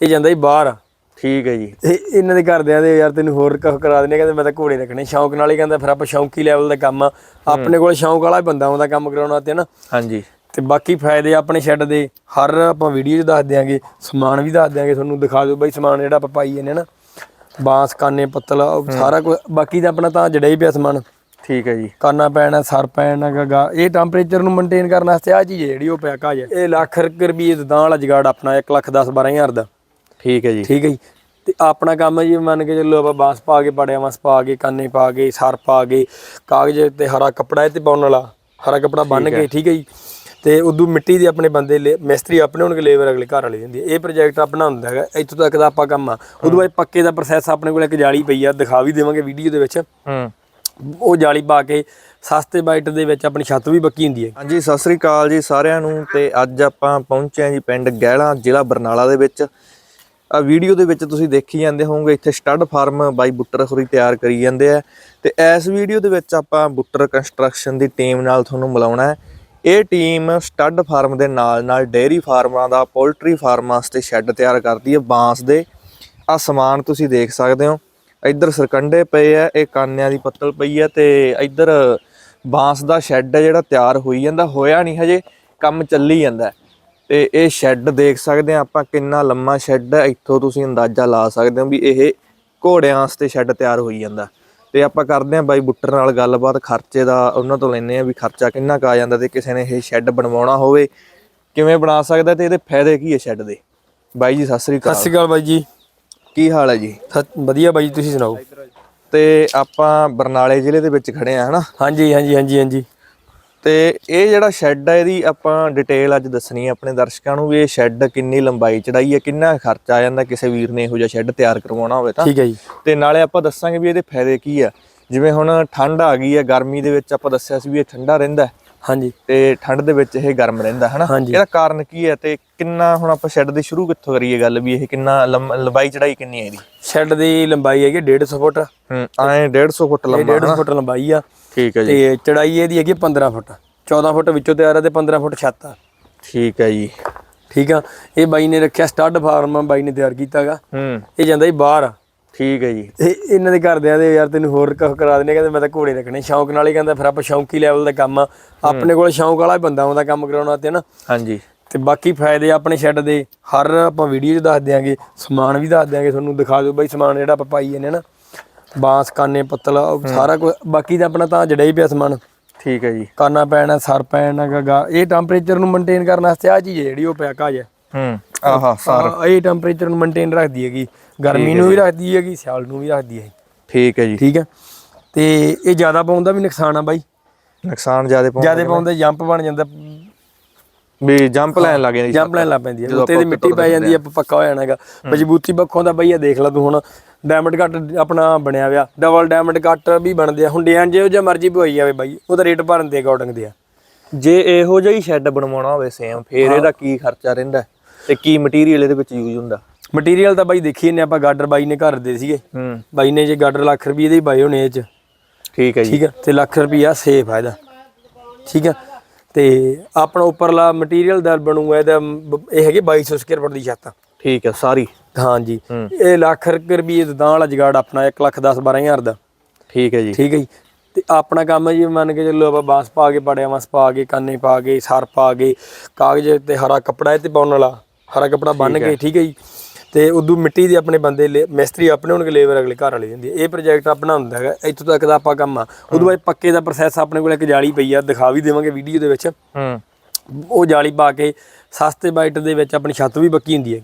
ਇਹ ਜਾਂਦਾ ਹੀ ਬਾਹਰ। ਠੀਕ ਹੈ ਜੀ। ਤੇ ਇਹਨਾਂ ਦੇ ਘਰਦਿਆਂ ਦੇ ਯਾਰ ਤੈਨੂੰ ਹੋਰ ਕੁਝ ਕਰਾ ਦਿੰਦੇ ਕਹਿੰਦੇ ਮੈਂ ਤਾਂ ਘੋੜੇ ਰੱਖਣੇ ਸ਼ੌਂਕ ਨਾਲ ਹੀ ਕਹਿੰਦਾ ਫਿਰ ਆਪਾਂ ਸ਼ੌਂਕੀ ਲੈਵਲ ਦਾ ਕੰਮ ਆਪਣੇ ਕੋਲ ਸ਼ੌਂਕ ਵਾਲਾ ਬੰਦਾ ਆਉਂਦਾ ਕੰਮ ਕਰਾਉਣਾ ਤੇ ਨਾ ਹਾਂਜੀ। ਤੇ ਬਾਕੀ ਫਾਇਦੇ ਆਪਣੇ ਸ਼ੈੱਡ ਦੇ ਹਰ ਆਪਾਂ ਵੀਡੀਓ 'ਚ ਦੱਸ ਦਿਆਂਗੇ ਸਮਾਨ ਵੀ ਦੱਸ ਦਿਆਂਗੇ ਤੁਹਾਨੂੰ ਦਿਖਾ ਦਿਓ ਬਾਈ ਸਮਾਨ ਜਿਹੜਾ ਆਪਾਂ ਪਾਈ ਜਾਂਦੇ ਨਾ ਬਾਂਸ ਕਾਨੇ ਪੱਤਲ ਸਾਰਾ ਕੁਝ ਬਾਕੀ ਤਾਂ ਆਪਣਾ ਤਾਂ ਜੜਾ ਹੀ ਪਿਆ ਸਮਾਨ। ਠੀਕ ਹੈ ਜੀ। ਕਾਨਾ ਪੈਣਾ ਸਰ ਪੈਣਾ ਗਾ ਇਹ ਟੈਂਪਰੇਚਰ ਨੂੰ ਮੇਨਟੇਨ ਕਰਨ ਵਾਸਤੇ ਆ ਚੀਜ਼ ਜਿਹੜੀ ਉਹ ਪਿਆ ਕਾਜ ਇਹ ਲੱਖ ਰੁਪਏ ਦਾ ਵਾਲਾ ਜਗਾੜ ਆਪਣਾ 1 ਲੱਖ 10 12000 ਦਾ। ਠੀਕ ਹੈ ਜੀ। ਠੀਕ ਹੈ ਜੀ। ਤੇ ਆਪਣਾ ਕੰਮ ਜੀ ਮੰਨ ਕੇ ਚੱਲੋ ਆਪਾਂ ਬਾਂਸ ਪਾ ਕੇ ਪੜਿਆ ਵਾਂਸ ਪਾ ਕੇ ਕਾਨੇ ਪਾ ਕੇ ਸਰ ਪਾ ਕੇ ਕਾਗਜ਼ ਤੇ ਹਰਾ ਕੱਪੜਾ ਇਹ ਤੇ ਪਾਉਣ ਵਾਲਾ ਹਰਾ ਕੱਪੜਾ ਬੰਨ ਕੇ ਠੀਕ ਹੈ ਜੀ। ਤੇ ਉਦੋਂ ਮਿੱਟੀ ਦੇ ਆਪਣੇ ਬੰਦੇ ਲੇ- ਮਿਸਤਰੀ ਆਪਣੇ ਹੋਣਗੇ ਲੇਬਰ ਅਗਲੇ ਘਰ ਵਾਲੇ ਹੁੰਦੀ ਇਹ ਪ੍ਰੋਜੈਕਟ ਆਪਣਾ ਹੁੰਦਾ ਹੈਗਾ ਇੱਥੋਂ ਤੱਕ ਦਾ ਆਪਾਂ ਕੰਮ ਆ। ਉਦੋਂ ਬਾਅਦ ਪੱਕੇ ਦਾ ਪ੍ਰੋਸੈਸ ਆਪਣੇ ਕੋਲ ਇੱਕ ਜਾਲੀ ਪਈ ਆ ਦਿਖਾ ਵੀ ਦੇਵਾਂਗੇ ਵੀਡੀਓ ਦੇ ਵਿੱਚ। ਹੂੰ। ਉਹ ਜਾਲੀ ਪਾ ਕੇ ਸਸਤੇ ਬਾਈਟ ਦੇ ਵਿੱਚ ਆਪਣੀ ਛੱਤ ਵੀ ਪੱਕੀ ਹੁੰਦੀ ਹੈ। ਹਾਂਜੀ ਸਤਿ ਸ੍ਰੀ ਅਕਾਲ ਜੀ ਸਾਰਿਆਂ ਨੂੰ। ਤੇ ਅੱਜ ਆਪਾਂ ਪਹੁੰਚੇ ਹਾਂ ਜੀ ਪਿੰਡ ਗਹਿਲਾ ਜ਼ਿਲ੍ਹਾ ਬਰਨਾਲਾ ਦੇ ਵਿੱਚ। ਆ ਵੀਡੀਓ ਦੇ ਵਿੱਚ ਤੁਸੀਂ ਦੇਖੀ ਜਾਂਦੇ ਹੋਵੋਗੇ, ਇੱਥੇ ਸਟੱਡ ਫਾਰਮ ਬਾਈ ਬੁੱਟਰ ਖੁਰੀ ਤਿਆਰ ਕਰੀ ਜਾਂਦੇ ਆ। ਤੇ ਇਸ ਵੀਡੀਓ ਦੇ ਵਿੱਚ ਆਪਾਂ ਬੁੱਟਰ ਕੰਸਟਰਕਸ਼ਨ ਦੀ ਟੀਮ ਨਾਲ ਤੁਹਾਨੂੰ ਮਿਲਾਉਣਾ ਹੈ। ਇਹ ਟੀਮ ਸਟੱਡ ਫਾਰਮ ਦੇ ਨਾਲ ਨਾਲ ਡੇਅਰੀ ਫਾਰਮਾਂ ਦਾ ਪੋਲਟਰੀ ਫਾਰਮਾਂ ਵਾਸਤੇ ਸ਼ੈੱਡ ਤਿਆਰ ਕਰਦੀ ਹੈ ਬਾਂਸ ਦੇ। ਆ ਸਮਾਨ ਤੁਸੀਂ ਦੇਖ ਸਕਦੇ ਹੋ। ਇੱਧਰ ਸਰਕੰਡੇ ਪਏ ਆ, ਇਹ ਕਾਨਿਆਂ ਦੀ ਪੱਤਲ ਪਈ ਆ ਤੇ ਇੱਧਰ ਬਾਂਸ ਦਾ ਸ਼ੈੱਡ ਹੈ ਜਿਹੜਾ ਤਿਆਰ ਹੋਈ ਜਾਂਦਾ, ਹੋਇਆ ਨਹੀਂ ਹਜੇ, ਕੰਮ ਚੱਲੀ ਜਾਂਦਾ। ਤੇ ਇਹ ਸ਼ੈੱਡ ਦੇਖ ਸਕਦੇ ਆ ਆਪਾਂ ਕਿੰਨਾ ਲੰਮਾ ਸ਼ੈੱਡ ਹੈ ਇੱਥੋਂ ਤੁਸੀਂ ਅੰਦਾਜ਼ਾ ਲਾ ਸਕਦੇ ਹੋ ਵੀ ਇਹ ਘੋੜਿਆਂ ਵਾਸਤੇ ਸ਼ੈੱਡ ਤਿਆਰ ਹੋਈ ਜਾਂਦਾ। ਤੇ ਆਪਾਂ ਕਰਦੇ ਆ ਬਾਈ ਬੁੱਟਰ ਨਾਲ ਗੱਲਬਾਤ ਖਰਚੇ ਦਾ ਉਹਨਾਂ ਤੋਂ ਲੈਨੇ ਆ ਵੀ ਖਰਚਾ ਕਿੰਨਾ ਕੁ ਆ ਜਾਂਦਾ ਤੇ ਕਿਸੇ ਨੇ ਇਹ ਸ਼ੈੱਡ ਬਣਵਾਉਣਾ ਹੋਵੇ। ਕਿਵੇਂ ਬਣਾ ਸਕਦਾ ਤੇ ਇਹਦੇ ਫਾਇਦੇ ਕੀ ਹੈ ਸ਼ੈੱਡ ਦੇ? ਬਾਈ ਜੀ ਸਤਿ ਸ੍ਰੀ ਸਤਿ ਅਕਾਲ ਸ਼੍ਰੀ ਅਕਾਲ ਬਾਈ ਜੀ। ਕੀ ਹਾਲ ਹੈ ਜੀ? ਸਤ- ਵਧੀਆ ਬਾਈ ਜੀ ਤੁਸੀਂ ਸੁਣਾਓ? ਤੇ ਆਪਾਂ ਬਰਨਾਲੇ ਜ਼ਿਲ੍ਹੇ ਦੇ ਵਿੱਚ ਖੜੇ ਆ ਹਨਾ? ਹਾਂਜੀ ਹਾਂਜੀ ਹਾਂਜੀ ਹਾਂਜੀ। ਤੇ ਇਹ ਜਿਹੜਾ ਸ਼ੈੱਡ ਹੈ ਇਹਦੀ ਆਪਾਂ ਡਿਟੇਲ ਅੱਜ ਦੱਸਣੀ ਹੈ ਆਪਣੇ ਦਰਸ਼ਕਾਂ ਨੂੰ ਵੀ ਇਹ ਸ਼ੈੱਡ ਕਿੰਨੀ ਲੰਬਾਈ ਚੜਾਈ ਹੈ ਕਿੰਨਾ ਖਰਚਾ ਆ ਜਾਂਦਾ ਕਿਸੇ ਵੀਰ ਨੇ ਇਹੋ ਜਿਹਾ ਸ਼ੈੱਡ ਤਿਆਰ ਕਰਵਾਉਣਾ ਹੋਵੇ ਤਾਂ। ਠੀਕ ਹੈ ਜੀ। ਤੇ ਨਾਲੇ ਆਪਾਂ ਦੱਸਾਂਗੇ ਵੀ ਇਹਦੇ ਫਾਇਦੇ ਕੀ ਆ। ਜਿਵੇਂ ਹੁਣ ਠੰਡ ਆ ਗਈ ਹੈ ਗਰਮੀ ਦੇ ਵਿੱਚ ਆਪਾਂ ਦੱਸਿਆ ਸੀ ਵੀ ਇਹ ਠੰਡਾ ਰਹਿੰਦਾ। ਹਾਂਜੀ। ਤੇ ਠੰਡ ਦੇ ਵਿੱਚ ਇਹ ਗਰਮ ਰਹਿੰਦਾ ਹਨਾ। ਇਹਦਾ ਕਾਰਨ ਕੀ ਹੈ ਤੇ ਕਿੰਨਾ ਹੁਣ ਆਪਾਂ ਸ਼ੈੱਡ ਦੀ ਸ਼ੁਰੂ ਕਿੱਥੋਂ ਕਰੀਏ ਗੱਲ ਵੀ ਇਹ ਕਿੰਨਾ ਲੰਬਾਈ ਚੜਾਈ ਕਿੰਨੀ ਹੈ ਇਹਦੀ? ਸ਼ੈੱਡ ਦੀ ਲੰਬਾਈ ਹੈਗੀ 150 ਫੁੱਟ। ਹੂੰ ਐ 150 ਫੁੱਟ ਲੰਬਾ 150 ਫੁੱਟ ਲੰਬਾਈ ਆ। ਠੀਕ ਹੈ ਜੀ। ਤੇ ਚੜਾਈ ਇਹਦੀ ਹੈਗੀ 15 ਫੁੱਟ। 14 ਫੁੱਟ ਵਿੱਚੋਂ ਤਿਆਰ ਹੈ ਤੇ 15 ਫੁੱਟ ਛੱਤ ਆ। ਠੀਕ ਹੈ ਜੀ। ਠੀਕ ਆ? ਇਹ ਬਾਈ ਨੇ ਰੱਖਿਆ ਸਟੱਡ ਫਾਰਮ ਬਾਈ ਨੇ ਤਿਆਰ ਕੀਤਾਗਾ। ਹੂੰ। ਇਹ ਜਾਂਦਾ ਹੀ ਬਾਹਰ ਆ। ਠੀਕ ਹੈ ਜੀ। ਇਹ ਇਹਨਾਂ ਦੇ ਘਰਦਿਆਂ ਦੇ ਯਾਰ ਤੈਨੂੰ ਹੋਰ ਕੁਝ ਕਰਾ ਦਿੰਦੇ ਆ, ਕਹਿੰਦੇ ਮੈਂ ਤਾਂ ਘੋੜੇ ਰੱਖਣੇ। ਸ਼ੌਂਕ ਨਾਲ ਹੀ ਕਹਿੰਦਾ ਫਿਰ ਆਪਾਂ ਸ਼ੌਂਕੀ ਲੈਵਲ ਦਾ ਕੰਮ ਆ। ਆਪਣੇ ਕੋਲ ਸ਼ੌਂਕ ਵਾਲਾ ਹੀ ਬੰਦਾ ਆਉਂਦਾ ਕੰਮ ਕਰਾਉਣਾ ਤੇ ਨਾ ਹਾਂਜੀ। ਤੇ ਬਾਕੀ ਫਾਇਦੇ ਆਪਣੇ ਸ਼ੈੱਡ ਦੇ। ਹਰ ਆਪਾਂ ਵੀਡੀਓ 'ਚ ਦੱਸ ਦਿਆਂਗੇ ਸਮਾਨ ਵੀ ਦੱਸ ਦਿਆਂਗੇ ਤੁਹਾਨੂੰ ਦਿਖਾ ਦਿਓ ਬਾਈ ਸਮਾਨ ਜਿਹੜਾ ਆਪਾਂ ਪਾਈ ਜਾਂਦੇ ਆ ਨਾ ਬਾਂਸ ਕਾਨੇ ਪੱਤਲ ਸਾਰਾ ਕੁਝ ਬਾਕੀ ਤਾਂ ਆਪਣਾ ਤਾਂ ਜੜਾ ਹੀ ਪਿਆ ਸਮਾਨ। ਠੀਕ ਹੈ ਜੀ। ਕਾਨਾ ਪੈਣਾ ਸਰ ਪੈਣਾ ਗਾ ਇਹ ਟੈਂਪਰੇਚਰ ਨੂੰ ਮੇਨਟੇਨ ਕਰਨ ਵਾਸਤੇ ਆ ਚੀਜ਼ ਹੈ ਜਿਹੜੀ ਉਹ ਪਿਆ ਕਾਜ ਹੈ ਹੂੰ ਆਹਾ ਹਾਂ, ਇਹ ਟੈਂਪਰੇਚਰ ਨੂੰ ਮੇਨਟੇਨ ਰੱਖਦੀ ਹੈਗੀ। ਗਰਮੀ ਨੂੰ ਵੀ ਰੱਖਦੀ ਹੈਗੀ ਸਿਆਲ ਨੂੰ ਵੀ ਰੱਖਦੀ ਹੈ। ਠੀਕ ਹੈ ਜੀ। ਠੀਕ ਹੈ। ਤੇ ਇਹ ਜ਼ਿਆਦਾ ਪਾਉਂਦਾ ਵੀ ਨੁਕਸਾਨ ਆ ਬਾਈ? ਨੁਕਸਾਨ ਜ਼ਿਆਦਾ ਪਾਉਂਦਾ ਜ਼ਿਆਦਾ ਪਾਉਂਦੇ ਜੰਪ ਬਣ ਜਾਂਦਾ। ਵੀ ਜੰਪ ਲੈਣ ਲੱਗ ਜਾਂਦੀ ਜੰਪ ਲੈਣ ਲੱਗ ਪੈਂਦੀ ਹੈ। ਉੱਤੇ ਦੀ ਮਿੱਟੀ ਪੈ ਜਾਂਦੀ ਹੈ ਪੱਕਾ ਹੋ ਜਾਣਾਗਾ। ਮਜ਼ਬੂਤੀ ਪੱਖੋਂ ਦਾ ਬਈ ਇਹ ਦੇਖ ਲੈ ਤੂੰ ਹੁਣ ਡਾਇਮੰਡ ਕੱਟ ਆਪਣਾ ਬਣਿਆ ਹੋਇਆ। ਡਬਲ ਡਾਇਮੰਡ ਕੱਟ ਵੀ ਬਣਦੇ ਆ। ਹੁਣ ਡਿਜ਼ਾਈਨ ਜਿਹੋ ਜਿਹਾ ਮਰਜ਼ੀ ਪਵਾਈ ਜਾਵੇ ਬਾਈ ਉਹਦਾ ਰੇਟ ਭਰਨ ਦੇ ਅਕੋਰਡਿੰਗ ਦੇ ਆ। ਜੇ ਇਹੋ ਜਿਹਾ ਹੀ ਸ਼ੈੱਡ ਬਣਵਾਉਣਾ ਹੋਵੇ ਸੇਮ ਫੇਰ ਇਹਦਾ ਕੀ ਖਰਚਾ ਰਹਿੰਦਾ? ਤੇ ਕੀ ਮਟੀਰੀਅਲ ਇਹਦੇ ਵਿੱਚ ਯੂਜ਼ ਹੁੰਦਾ? ਮਟੀਰੀਅਲ ਤਾਂ ਬਾਈ ਦੇਖੀ ਨੇ ਆਪਾਂ ਗਾਡਰ ਬਾਈ ਨੇ ਘਰ ਦੇ ਸੀਗੇ। ਬਾਈ ਨੇ ਜੇ ਗਾਡਰ ਲੱਖ ਰੁਪਏ ਦੇ ਹੀ ਪਾਏ ਹੋਣੇ ਇਹ ਚ। ਠੀਕ ਹੈ ਜੀ। ਠੀਕ ਹੈ ਤੇ ਲੱਖ ਰੁਪਿਆ ਸੇਫ ਆ ਇਹਦਾ। ਠੀਕ ਹੈ। ਤੇ ਆਪਣਾ ਉੱਪਰਲਾ ਮਟੀਰੀਅਲ ਦਾ ਬਣੂਗਾ ਇਹਦਾ ਇਹ ਹੈਗੇ 2200 ਸਕੁਅਰ ਫੁੱਟ ਦੀ ਛੱਤ। ਠੀਕ ਹੈ ਸਾਰੀ? ਹਾਂਜੀ। ਇਹ ਲੱਖ ਰੁਪਏ ਦਾ ਵਾਲਾ ਜਗਾੜ ਆਪਣਾ 1 ਲੱਖ 10 12000 ਦਾ। ਠੀਕ ਹੈ ਜੀ। ਠੀਕ ਹੈ ਜੀ। ਤੇ ਆਪਣਾ ਕੰਮ ਜੀ ਮੰਨ ਕੇ ਚੱਲੋ ਆਪਾਂ ਬਾਂਸ ਪਾ ਕੇ ਪੜਿਆ ਵਾਂਸ ਪਾ ਕੇ ਕਾਨੇ ਪਾ ਕੇ ਸਰ ਪਾ ਕੇ ਕਾਗਜ਼ ਤੇ ਹਰਾ ਕੱਪੜਾ ਇਹ ਤੇ ਪਾਉਣ ਵਾਲਾ ਹਰਾ ਕੱਪੜਾ ਬੰਨ ਕੇ ਠੀਕ ਹੈ ਜੀ। ਤੇ ਉਦੋਂ ਮਿੱਟੀ ਦੇ ਆਪਣੇ ਬੰਦੇ ਮਿਸਤਰੀ ਆਪਣੇ ਹੋਣਗੇ ਲੇਬਰ ਅਗਲੇ ਘਰ ਵਾਲੇ ਹੁੰਦੀ ਹੈ ਇਹ ਪ੍ਰੋਜੈਕਟ ਆਪਣਾ ਹੁੰਦਾ ਹੈਗਾ ਇੱਥੋਂ ਤੱਕ ਦਾ ਆਪਾਂ ਕੰਮ ਆ। ਉਦੋਂ ਬਾਅਦ ਪੱਕੇ ਦਾ ਪ੍ਰੋਸੈਸ ਆਪਣੇ ਕੋਲ ਇੱਕ ਜਾਲੀ ਪਈ ਆ ਦਿਖਾ ਵੀ ਦੇਵਾਂਗੇ ਵੀਡੀਓ ਦੇ ਵਿੱਚ। ਹੂੰ। ਉਹ ਜਾਲੀ ਪਾ ਕੇ ਸਸਤੇ ਬਾਈਟ ਦੇ ਵਿੱਚ ਆਪਣੀ ਛੱਤ ਵੀ ਪੱਕੀ ਹੁੰਦੀ ਹੈ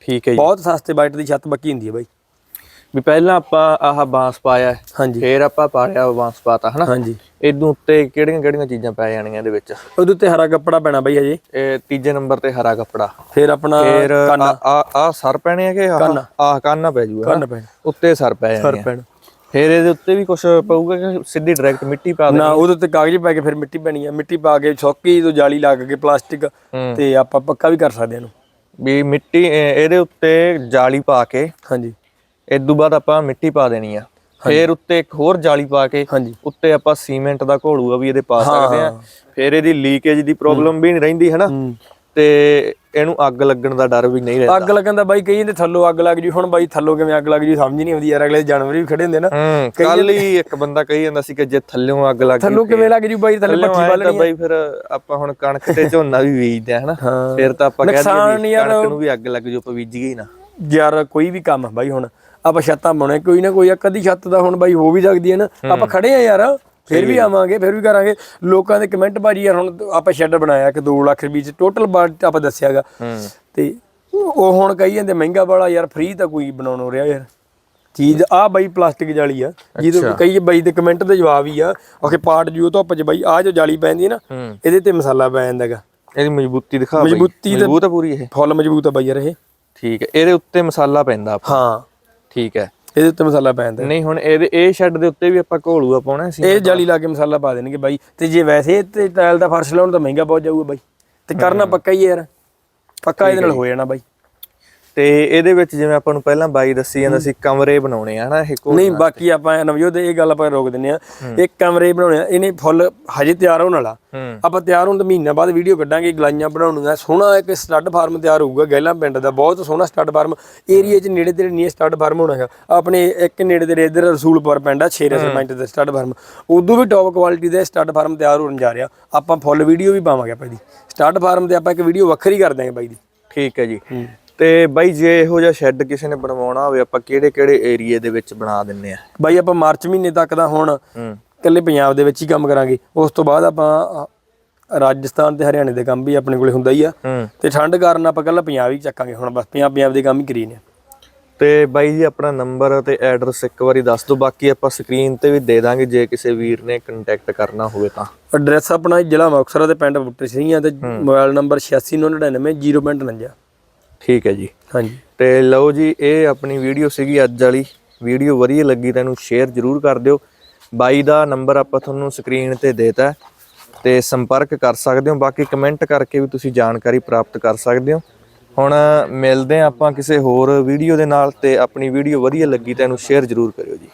ਠੀਕ ਹੈ ਜੀ। ਬਹੁਤ ਸਸਤੇ ਬਾਈਟ ਦੀ ਛੱਤ ਪੱਕੀ ਹੁੰਦੀ ਹੈ ਬਾਈ। ਵੀ ਪਹਿਲਾਂ ਆਪਾਂ ਆਹ ਬਾਂਸ ਪਾਇਆ। ਹਾਂਜੀ। ਫੇਰ ਆਪਾਂ ਪਾੜਿਆ ਬਾਂਸ ਪਾਤਾ ਹਨਾ? ਹਾਂਜੀ। ਇਦੋਂ ਉੱਤੇ ਕਿਹੜੀਆਂ ਕਿਹੜੀਆਂ ਚੀਜ਼ਾਂ ਪੈ ਜਾਣੀਆਂ ਇਹਦੇ ਵਿੱਚ? ਉਹਦੇ ਉੱਤੇ ਹਰਾ ਕੱਪੜਾ ਪੈਣਾ ਬਾਈ ਹਜੇ। ਇਹ ਤੀਜੇ ਨੰਬਰ ਤੇ ਹਰਾ ਕੱਪੜਾ। ਫਿਰ ਆਪਣਾ ਫੇਰ ਕੰਨ। ਆ ਆ ਆ ਸਰ ਪੈਣੇ ਆ ਕਿ ਆਹ? ਕੰਨ। ਪੈ ਜੂਗਾ ਕੰਨ ਪੈਣਾ। ਉੱਤੇ ਸਰ ਪੈ ਸਰ ਜਾਣਗੇ ਪੈਣਾ। ਫੇਰ ਇਹਦੇ ਉੱਤੇ ਵੀ ਕੁਝ ਪਊਗਾ ਕਿ ਸਿੱਧੀ ਡਾਇਰੈਕਟ ਮਿੱਟੀ ਪਾ ਦੇ ਨਾ ਉਹਦੇ ਉੱਤੇ ਕਾਗਜ਼ ਪਾ ਕੇ ਫਿਰ ਮਿੱਟੀ ਪੈਣੀ ਆ। ਮਿੱਟੀ ਪਾ ਕੇ ਸੌਕੀ ਤੋਂ ਜਾਲੀ ਲੱਗ ਕੇ ਪਲਾਸਟਿਕ। ਤੇ ਆਪਾਂ ਪੱਕਾ ਵੀ ਕਰ ਸਕਦੇ ਇਹਨੂੰ। ਵੀ ਮਿੱਟੀ ਇਹ- ਇਹਦੇ ਉੱਤੇ ਜਾਲੀ ਪਾ ਕੇ ਹਾਂਜੀ। ਇਸ ਤੋਂ ਬਾਅਦ ਆਪਾਂ ਮਿੱਟੀ ਪਾ ਦੇਣੀ ਆ। ਫੇਰ ਉੱਤੇ ਇੱਕ ਹੋਰ ਜਾਲੀ ਪਾ ਕੇ ਉੱਤੇ ਆਪਾਂ ਸੀਮੈਂਟ ਦਾ ਘੋਲੂਆ ਵੀ ਇਹਦੇ ਪਾ ਸਕਦੇ ਆ। ਫਿਰ ਇਹਦੀ ਲੀਕੇਜ ਦੀ ਪ੍ਰੋਬਲਮ ਵੀ ਨਹੀਂ ਰਹਿੰਦੀ ਹਨਾ? ਤੇ ਇਹਨੂੰ ਅੱਗ ਲੱਗਣ ਦਾ ਡਰ ਵੀ ਨਹੀਂ ਰਹਿੰਦਾ। ਅੱਗ ਲੱਗਣ ਦਾ ਬਾਈ ਕਈ ਜਾਂਦੇ ਥੱਲੋਂ ਅੱਗ ਲੱਗ ਜੂ। ਹੁਣ ਬਾਈ ਥੱਲੋਂ ਕਿਵੇਂ ਅੱਗ ਲੱਗ ਜੂ ਸਮਝ ਨਹੀਂ ਆਉਂਦੀ ਯਾਰ। ਅਗਲੇ ਜਾਨਵਰ ਵੀ ਖੜੇ ਹੁੰਦੇ ਨਾ। ਕੱਲ ਹੀ ਇੱਕ ਬੰਦਾ ਕਹੀ ਜਾਂਦਾ ਸੀ ਕਿ ਜੇ ਥੱਲਿਓਂ ਅੱਗ ਲੱਗ ਗਈ ਥੱਲੋਂ ਕਿਵੇਂ ਲੱਗ ਜੂ ਬਾਈ? ਥੱਲੇ ਥੱਲੇ ਪੱਠੀ ਵੱਲ ਤਾਂ ਬਾਈ ਫਿਰ ਆਪਾਂ ਹੁਣ ਕਣਕ ਤੇ ਝੋਨਾ ਵੀ ਬੀਜਦੇ ਆ ਹਨਾ। ਫਿਰ ਤਾਂ ਆਪਾਂ ਕਹਿ ਨੁਕਸਾਨ ਦਈਏ ਯਾਰ- ਕਣਕ ਨੂੰ ਵੀ ਅੱਗ ਲੱਗ ਜੋ ਆਪਾਂ ਬੀਜ ਗਈ ਨਾ। ਯਾਰ ਕੋਈ ਵੀ ਕੰਮ ਬਾਈ ਹੁਣ। ਆਪਾਂ ਛੱਤਾਂ ਬਣਾਉਣੇ ਕੋਈ ਨਾ ਕੋਈ ਆ ਕਦੀ ਛੱਤ ਦਾ ਹੁਣ ਬਾਈ ਹੋ ਵੀ ਸਕਦੀ ਹੈ ਨਾ ਆਪਾਂ ਖੜੇ ਆ ਯਾਰ ਫਿਰ ਵੀ ਆਵਾਂਗੇ ਫਿਰ ਵੀ ਕਰਾਂਗੇ। ਲੋਕਾਂ ਦੇ ਕਮੈਂਟ ਬਾਜੀ ਯਾਰ ਹੁਣ ਆਪਾਂ ਸ਼ੈੱਡ ਬਣਾਇਆ ਕਿ 2 ਲੱਖ ਰੁਪਏ ਚ ਟੋਟਲ ਬਾਟ ਆਪਾਂ ਦੱਸਿਆਗਾ ਤੇ ਉਹ ਹੁਣ ਕਹੀ ਜਾਂਦੇ ਮਹਿੰਗਾ ਵਾਲਾ ਯਾਰ ਫ੍ਰੀ ਤਾਂ ਕੋਈ ਬਣਾਉਣ ਹੋ ਰਿਹਾ ਯਾਰ। ਚੀਜ਼ ਆ ਬਾਈ ਪਲਾਸਟਿਕ ਜਾਲੀ ਆ ਜਿਹਦੇ ਕਈ ਬਾਈ ਦੇ ਕਮੈਂਟ ਦੇ ਜਵਾਬ ਹੀ ਆ ਉਹ ਕਿ ਪਾਰਟ ਜੂ ਧੁੱਪ ਚ ਬਾਈ ਆ ਜੋ ਜਾਲੀ ਪੈਂਦੀ ਹੈ ਨਾ ਇਹਦੇ ਤੇ ਮਸਾਲਾ ਪੈ ਜਾਂਦਾਗਾ ਇਹਦੀ ਮਜ਼ਬੂਤੀ ਦਿਖਾ ਬਾਈ। ਮਜ਼ਬੂਤੀ ਤੇ- ਮਜ਼ਬੂਤ ਆ ਪੂਰੀ ਇਹ। ਫੁੱਲ ਮਜ਼ਬੂਤ ਆ ਬਾਈ ਯਾਰ ਇਹ। ਠੀਕ ਹੈ ਇਹਦੇ ਉੱਤੇ ਮਸਾਲਾ ਪੈਂਦਾ ਆਪਾਂ। ਹਾਂ। ਠੀਕ ਹੈ। ਇਹਦੇ ਉੱਤੇ ਮਸਾਲਾ ਪੈ ਜਾਂਦਾ ਨਹੀਂ ਹੁਣ ਇਹਦੇ ਇਹ ਸ਼ੈੱਡ ਦੇ ਉੱਤੇ ਵੀ ਆਪਾਂ ਘੋਲੂਆ ਪਾਉਣਾ ਸੀ ਇਹ ਜਾਲੀ ਲਾ ਕੇ ਮਸਾਲਾ ਪਾ ਦੇਣਗੇ ਬਾਈ। ਤੇ ਜੇ ਵੈਸੇ ਤੇ ਟਾਇਲ ਦਾ ਫਰਸ਼ ਲਾਉਣ ਤਾਂ ਮਹਿੰਗਾ ਬਹੁਤ ਜਾਊਗਾ ਬਾਈ। ਤੇ ਕਰਨਾ ਪੱਕਾ ਹੀ ਹੈ ਯਾਰ। ਪੱਕਾ ਇਹਦੇ ਨਾਲ ਹੋ ਜਾਣਾ ਬਾਈ। ਤੇ ਇਹਦੇ ਵਿੱਚ ਜਿਵੇਂ ਆਪਾਂ ਨੂੰ ਪਹਿਲਾਂ ਬਾਈ ਦੱਸੀ ਜਾਂਦਾ ਸੀ ਕਮਰੇ ਬਣਾਉਣੇ ਆ ਹਨਾ ਇਹ ਘੋਲ ਨਹੀਂ ਬਾਕੀ ਆਪਾਂ ਨਵਜੋਤ ਇਹ ਗੱਲ ਆਪਾਂ ਰੋਕ ਦਿੰਨੇ ਆ ਇੱਕ ਕਮਰੇ ਬਣਾਉਣੇ ਆ ਇਹਨੇ ਫੁੱਲ ਹਜੇ ਤਿਆਰ ਹੋਣ ਵਾਲਾ। ਆਪਾਂ ਤਿਆਰ ਹੋਣ ਤੋਂ ਮਹੀਨਾ ਬਾਅਦ ਵੀਡੀਓ ਕੱਢਾਂਗੇ ਗਲਾਈਆਂ ਬਣਾਉਣੀਆਂ ਸੋਹਣਾ ਇੱਕ ਸਟੱਡ ਫਾਰਮ ਤਿਆਰ ਹੋਊਗਾ ਗੈਲਾਂ ਪਿੰਡ ਦਾ ਬਹੁਤ ਸੋਹਣਾ ਸਟੱਡ ਫਾਰਮ। ਏਰੀਆ 'ਚ ਨੇੜੇ ਤੇੜੇ ਨਹੀਂ ਸਟੱਡ ਫਾਰਮ ਹੋਣਾ ਹੈਗਾ। ਆਪਣੇ ਇੱਕ ਨੇੜੇ ਤੇੜੇ ਇਧਰ ਰਸੂਲਪੁਰ ਪਿੰਡ ਆ 6 ਰੈਸਟੋਰੈਂਟ ਦਾ ਸਟੱਡ ਫਾਰਮ। ਉਦੋਂ ਵੀ ਟੌਪ ਕੁਆਲਿਟੀ ਦੇ ਸਟੱਡ ਫਾਰਮ ਤਿਆਰ ਹੋਣ ਜਾ ਰਿਹਾ। ਆਪਾਂ ਫੁੱਲ ਵੀਡੀਓ ਵੀ ਪਾਵਾਂਗੇ ਆਪਾਂ ਇਹਦੀ। ਸਟੱਡ ਫਾਰਮ ਤੇ ਆਪਾਂ ਇੱਕ ਵੀਡੀਓ ਵੱਖਰੀ ਕਰ ਦਾਂਗੇ ਬਾਈ ਦੀ। ਠੀਕ ਹੈ ਜੀ। ਤੇ ਬਾਈ ਜੇ ਇਹੋ ਜਿਹਾ ਸ਼ੈੱਡ ਕਿਸੇ ਨੇ ਬਣਵਾਉਣਾ ਹੋਵੇ ਆਪਾਂ ਕਿਹੜੇ ਕਿਹੜੇ ਏਰੀਏ ਦੇ ਵਿੱਚ ਬਣਾ ਦਿੰਨੇ ਆ? ਬਾਈ ਆਪਾਂ ਮਾਰਚ ਮਹੀਨੇ ਤੱਕ ਦਾ ਹੁਣ ਇਕੱਲੇ ਪੰਜਾਬ ਦੇ ਵਿੱਚ ਹੀ ਕੰਮ ਕਰਾਂਗੇ। ਉਸ ਤੋਂ ਬਾਅਦ ਆਪਾਂ ਰਾਜਸਥਾਨ ਤੇ ਹਰਿਆਣੇ ਦੇ ਕੰਮ ਵੀ ਆਪਣੇ ਕੋਲੇ ਹੁੰਦਾ ਹੀ ਆ। ਤੇ ਠੰਡ ਕਾਰਨ ਆਪਾਂ ਕੱਲਾ ਪੰਜਾਬ ਹੀ ਚੱਕਾਂਗੇ ਹੁਣ ਬਸ ਪੰਜਾਬ ਪੰਜਾਬ ਦੇ ਕੰਮ ਹੀ ਕਰੀ ਨੇ ਤੇ ਬਾਈ ਜੀ ਆਪਣਾ ਨੰਬਰ ਤੇ ਐਡਰੈਸ ਇੱਕ ਵਾਰੀ ਦੱਸ ਦਿਓ ਬਾਕੀ ਆਪਾਂ ਸਕਰੀਨ ਤੇ ਵੀ ਦੇ ਦਾਂਗੇ ਜੇ ਕਿਸੇ ਵੀਰ ਨੇ ਕੰਟੈਕਟ ਕਰਨਾ ਹੋਵੇ ਤਾਂ। ਐਡਰੈਸ ਆਪਣਾ ਜ਼ਿਲ੍ਹਾ ਮੁਕਤਸਰ ਦੇ ਪਿੰਡ ਬੁੱਟਰ ਸਿੰਘ ਤੇ ਮੋਬਾਈਲ ਨੰਬਰ 869990.0 ਠੀਕ ਹੈ ਜੀ। ਹਾਂਜੀ। ਤੇ ਲਓ ਜੀ ਇਹ ਆਪਣੀ ਵੀਡੀਓ ਸੀਗੀ ਅੱਜ ਵਾਲੀ। ਵੀਡੀਓ ਵਧੀਆ ਲੱਗੀ ਤਾਂ ਇਹਨੂੰ ਸ਼ੇਅਰ ਜ਼ਰੂਰ ਕਰ ਦਿਓ। ਬਾਈ ਦਾ ਨੰਬਰ ਆਪਾਂ ਤੁਹਾਨੂੰ ਸਕਰੀਨ ਤੇ ਦੇਤਾ ਤੇ ਸੰਪਰਕ ਕਰ ਸਕਦੇ ਹੋ। ਬਾਕੀ ਕਮੈਂਟ ਕਰਕੇ ਵੀ ਤੁਸੀਂ ਜਾਣਕਾਰੀ ਪ੍ਰਾਪਤ ਕਰ ਸਕਦੇ ਹੋ। ਹੁਣ ਮਿਲਦੇ ਆਪਾਂ ਕਿਸੇ ਹੋਰ ਵੀਡੀਓ ਦੇ ਨਾਲ ਤੇ ਆਪਣੀ ਵੀਡੀਓ ਵਧੀਆ ਲੱਗੀ ਤਾਂ ਇਹਨੂੰ ਸ਼ੇਅਰ ਜ਼ਰੂਰ ਕਰਿਓ ਜੀ।